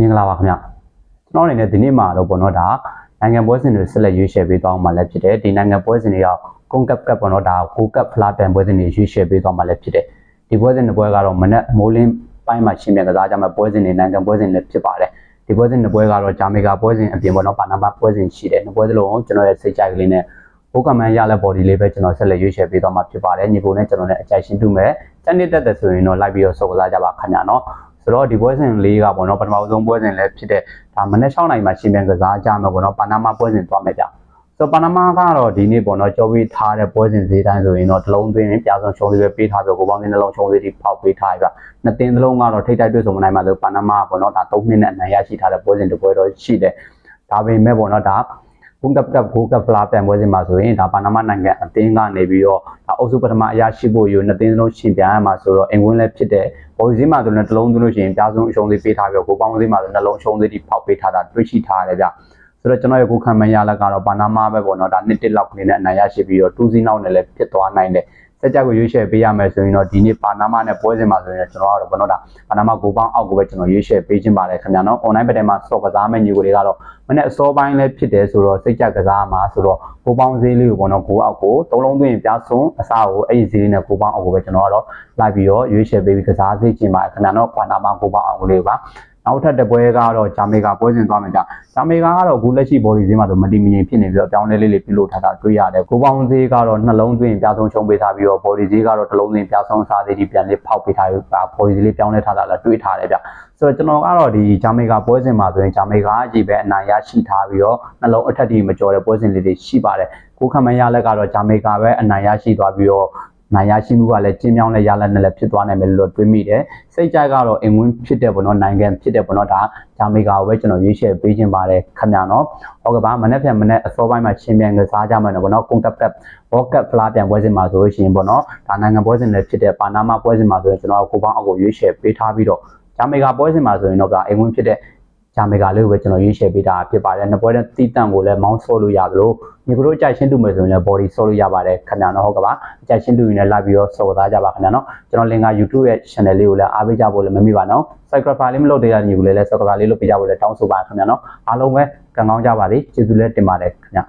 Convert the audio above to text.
မင်္ဂလာပါခင်ဗျကျွန်တော်အနေနဲ့ဒီနေ့မှာတော့ပေါ့နော်ဒါနိုင်ငံပွဲစဉ်တွေဆက်လက်ရွေးချယ်ပေးသွားမှာလည်းဖြစ်တယ်ဒီနိုင်ငံပွဲစဉ်တွေကကွန်ကပ်ကပ်ပေါ့နော်ဒါကိုကပ်ဖလားပြန်ပွဲစဉ်တွေရွေးချယ်ပေးသွားမှာလည်းဖြစ်တယ်ဒီပွဲစဉ်တွေပွဲကတော့မနက်မိုးလင်းပိုင်းမှာရှင်းပြကစားကြမှာပွဲစဉ်တွေနိုင်ငံပွဲစဉ်တွေဖြစ်ပါတယ်ဒီပွဲစဉ်တွေပွဲကတော့ဂျာမေကာပွဲစဉ်အပြင်ပေါ့နော်ပါနာမာပွဲစဉ်ရှိတယ်နှစ်ပွဲစလုံးကျွန်တော်ရဲ့စိတ်ကြိုက်ကလေးနဲ့ဘိုးကမန်ရလက် body လေးပဲကျွန်တော်ဆက်လက်ရွေးချယ်ပေးသွားမှာဖြစ်ပါတယ်ညီကိုနဲ့ကျွန်တော်နဲ့အကြိုက်ရှင်းတူမယ်စနစ်တက်တဲ့ဆိုရင်တော့လိုက်ပြီးတော့စောကစားကြပါခင်ဗျာနော် ဆိုတော့ဒီပွဲစဉ်လေးကပေါ့နော်ပထမဆုံးပွဲစဉ်လည်းဖြစ်တဲ့ဒါမနေ့6နိုင်မှာရှင်ပြန်ကစားကြမှာပေါ့နော်ပါနာမာပွဲစဉ်သွားမယ်ဗျဆိုတော့ပါနာမာကတော့ဒီနေ့ပေါ့နော်ကြောပြီးထားတဲ့ပွဲစဉ်ဈေးတိုင်းဆိုရင်တော့တစ်လုံးသွင်းပြာဆုံးရှုံးသေးပဲပေးထားပြကိုပေါင်းသင်းတစ်လုံးရှုံးသေးတိဖောက်ပေးထားပြနှစ်သင်းတစ်လုံးကတော့ထိတ်တိုက်တွေ့ဆုံမနိုင်ပါလို့ပါနာမာပေါ့နော်ဒါ3နှစ်နဲ့အနိုင်ရရှိထားတဲ့ပွဲစဉ်တစ်ပွဲတော့ရှိတယ်ဒါပေမဲ့ပေါ့နော်ဒါ ဘုံကပ်ကပ်ဂိုးကပ်ဖလားပြန်ပွဲစဉ်မှာဆိုရင်ဒါပါနာမနိုင်ငံအသင်းကနေပြီးတော့ဒါအုပ်စုပထမအရာရှိဖို့ယူနှစ်သင်းလုံးရှင်ပြန်ရမှာဆိုတော့အင်ကွင်းလည်းဖြစ်တဲ့ဘော်စည်းမှာဆိုတော့တစ်လုံးသွင်းလို့ရှိရင်ပြားဆုံးအရှုံးသေးပေးထားပြီးတော့ကိုပေါင်းစည်းမှာဆိုနှလုံးအရှုံးသေးတိဖောက်ပေးထားတာတွေ့ရှိထားရတယ်ဗျဆိုတော့ကျွန်တော်ရဲ့ကိုခံမရလက်ကတော့ပါနာမပဲပေါ့နော်ဒါနှစ်တစ်လောက်ကနေနဲ့အနိုင်ရရှိပြီးတော့2စီးနောက်နဲ့လည်းဖြစ်သွားနိုင်တယ် စက်ကြကိုရွေးချယ်ပေးရမယ်ဆိုရင်တော့ဒီနေ့ပါနာမနဲ့ပွဲစဉ်မှာဆိုရင်ကျွန်တော်ကတော့ဘယ်တော့ဒါပါနာမကိုပေါင်းအောက်ကိုပဲကျွန်တော်ရွေးချယ်ပေးခြင်းပါတယ်ခင်ဗျာနော် online ဘက်ထဲမှာ stock ကစားမဲ့ညီကိုတွေကတော့မနေ့အစောပိုင်းလည်းဖြစ်တယ်ဆိုတော့စိတ်ကြကစားမှာဆိုတော့ကိုပေါင်းဈေးလေးကိုပေါ့နော်ကိုအောက်ကိုသုံးလုံးသွင်းပြဆုံးအစားကိုအဲ့ဒီဈေးလေးနဲ့ကိုပေါင်းအောက်ကိုပဲကျွန်တော်ကတော့လိုက်ပြီးတော့ရွေးချယ်ပေးပြီးကစားစေခြင်းပါတယ်ခင်ဗျာနော်ပါနာမကိုပေါင်းအောက်လေးပါ နောက်ထပ်တစ်ပွဲကတော့ဂျာမေကာပွဲစဉ်သွားမယ်ကြာဂျာမေကာကတော့အခုလက်ရှိ body ဈေးမှာဆိုမတီမငြိမ်ဖြစ်နေပြီးတော့အပြောင်းလဲလေးလေးပြုလုပ်ထားတာတွေ့ရတယ်ကိုပေါင်းဈေးကတော့နှလုံးသွင်းပြဆုံးရှုံးပေးထားပြီးတော့ body ဈေးကတော့တစ်လုံးသွင်းပြဆုံးစားသေးပြီးပြန်လေးဖောက်ပေးထားပြီး body ဈေးလေးပြောင်းလဲထားတာလည်းတွေ့ထားတယ်ဗျဆိုတော့ကျွန်တော်ကတော့ဒီဂျာမေကာပွဲစဉ်မှာဆိုရင်ဂျာမေကာအကြီးပဲအနိုင်ရရှိထားပြီးတော့နှလုံးအထက်ထိမကျော်တဲ့ပွဲစဉ်လေးတွေရှိပါတယ်ကိုခမရလက်ကတော့ဂျာမေကာပဲအနိုင်ရရှိသွားပြီးတော့ နိုင်ရရှိမှုကလည်းကျင်းမြောင်းတဲ့ရလဒ်နဲ့လည်းဖြစ်သွားနိုင်မယ်လို့တွေးမိတယ်စိတ်ကြိုက်ကတော့အင်ဝင်းဖြစ်တဲ့ပေါ့နော်နိုင်ငံဖြစ်တဲ့ပေါ့နော်ဒါဂျာမေကာကိုပဲကျွန်တော်ရွေးချယ်ပေးခြင်းပါတယ်ခင်ဗျာနော်ဟုတ်ကဲ့ပါမနေ့ဖြန်မနေ့အစောပိုင်းမှာရှင်းပြန်ကစားကြမယ်နော်ပေါ့နော်ကွန်ကပ်ကပ်ဘောကပ်ဖလားပြန်ပွဲစဉ်မှာဆိုလို့ရှိရင်ပေါ့နော်ဒါနိုင်ငံပွဲစဉ်လည်းဖြစ်တဲ့ပါနာမပွဲစဉ်မှာဆိုရင်ကျွန်တော်ကိုပေါင်းအကိုရွေးချယ်ပေးထားပြီးတော့ဂျာမေကာပွဲစဉ်မှာဆိုရင်တော့ဗျအင်ဝင်းဖြစ်တဲ့ ဂျာမေကာလေးကိုပဲကျွန်တော်ရွေးချယ်ပေးတာဖြစ်ပါတယ်နှစ်ပွဲတဲ့တီးတန့်ကိုလည်းမောင်းဆော့လို့ရသလိုညီကတို့အကြိုက်ရှင်းတူမယ်ဆိုရင်လည်း body ဆော့လို့ရပါတယ်ခင်ဗျာနော်ဟုတ်ကဲ့ပါအကြိုက်ရှင်းတူရင်လည်းလာပြီးတော့ဆော့သားကြပါခင်ဗျာနော်ကျွန်တော်လင်က YouTube ရဲ့ channel လေးကိုလည်းအားပေးကြဖို့လည်းမမေ့ပါနော် subscribe လေးမလုပ်သေးတဲ့ညီကိုလည်း subscribe လေးလုပ်ပေးကြဖို့လည်းတောင်းဆိုပါခင်ဗျာနော်အားလုံးပဲကံကောင်းကြပါစေကျေးဇူးလည်းတင်ပါတယ်ခင်ဗျာ